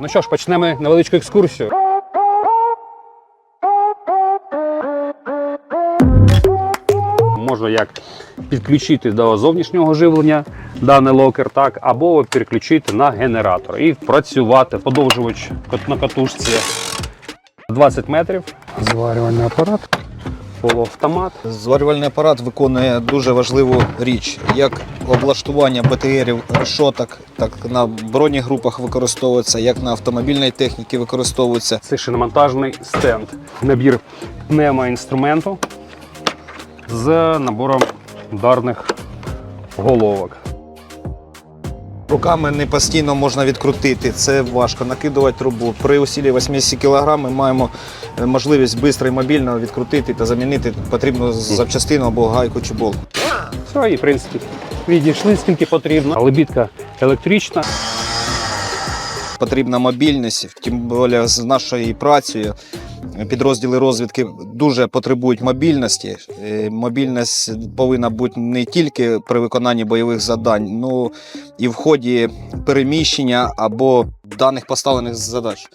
Ну що ж, почнемо невеличку екскурсію. Можна як підключити до зовнішнього живлення даний локер, так, або переключити на генератор і працювати. Подовжувач на катушці 20 метрів. Зварювальний апарат, полуавтомат. Зварювальний апарат виконує дуже важливу річ, як облаштування БТРів, решоток, так на бронегрупах використовується, як на автомобільній техніці використовується. Це шиномонтажний стенд. Набір пневмоінструменту з набором ударних головок. Руками не постійно можна відкрутити, це важко накидувати трубу. При усілі 80 кг ми маємо можливість швидко і мобільно відкрутити та замінити потрібну запчастину або гайку чи болт. Все, і в принципі відійшли скільки потрібно. Лебідка електрична. Потрібна мобільність, тим більше з нашою працею. Підрозділи розвідки дуже потребують мобільності. Е, Мобільність повинна бути не тільки при виконанні бойових завдань, ну і в ході переміщення або даних поставлених задач.